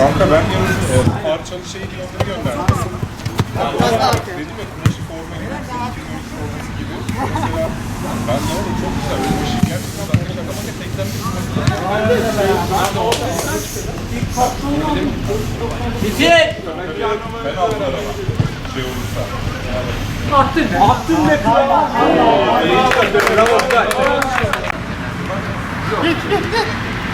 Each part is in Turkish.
Kanka ben yarın parçalı şey diye onları gönderdim. Dedim ya kumaşı seninki dönüş forması gibi. Mesela ben de oğlum çok güzel. Bu işi gerçekten ben de şaka maka tekten bir Bitir. ben aldım araba. Şey olursa.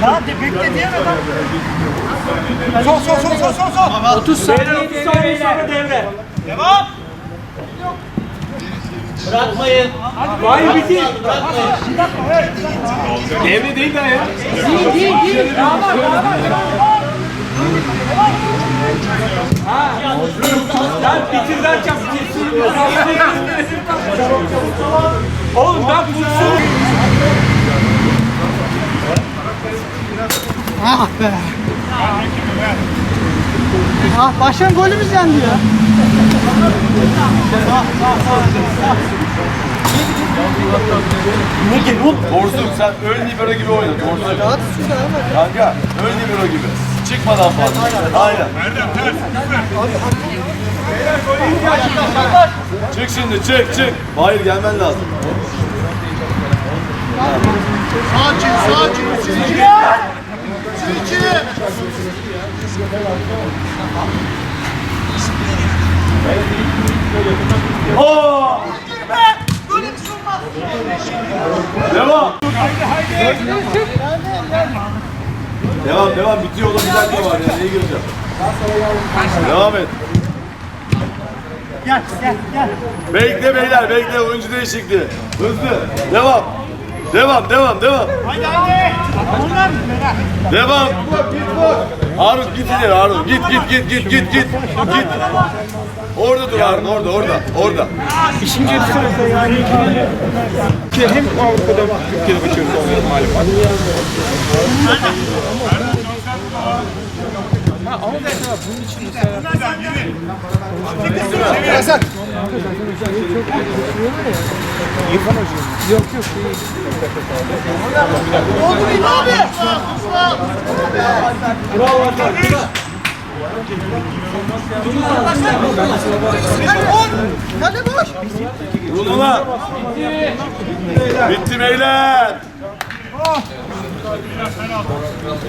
Hadi bekle diyemem. Sol sol sol sol sol sol. 30 saniye 30 saniye sonra devre. Devam. Bırakmayın. Hayır bitir. Bırakmayın. Devre değil daha ya. Sen bitir derken bitir. Oğlum ben vursun. Ah be. Ah başkan golümüz yendi ya. Borsuk sen ön libero gibi oyna. Borsuk. Kanka ön libero gibi. Çıkmadan fazla. Aynen. Çık şimdi çık çık. Hayır gelmen lazım. Sakin, sakin. Silki. Silki. Devam. Devam devam bitiyor oğlum bir dakika var ya neye gireceğim. Devam et. Gel gel gel. Bekle beyler bekle oyuncu değişikliği. Hızlı. Devam. Devam devam devam. Haydi haydi. Devam. Harun git ileri Harun. Git git git git git git. Git. Orada dur Harun orada orada orada. İkinci sırada yani ki hem Avrupa'da Türkiye'de başarılı olmayan malum. Ha, ama mesela bunun için mesela Yasak. İrfan Hoca. Yok yok değil. Oldu bir abi. Hadi boş. Ulan. Bitti beyler.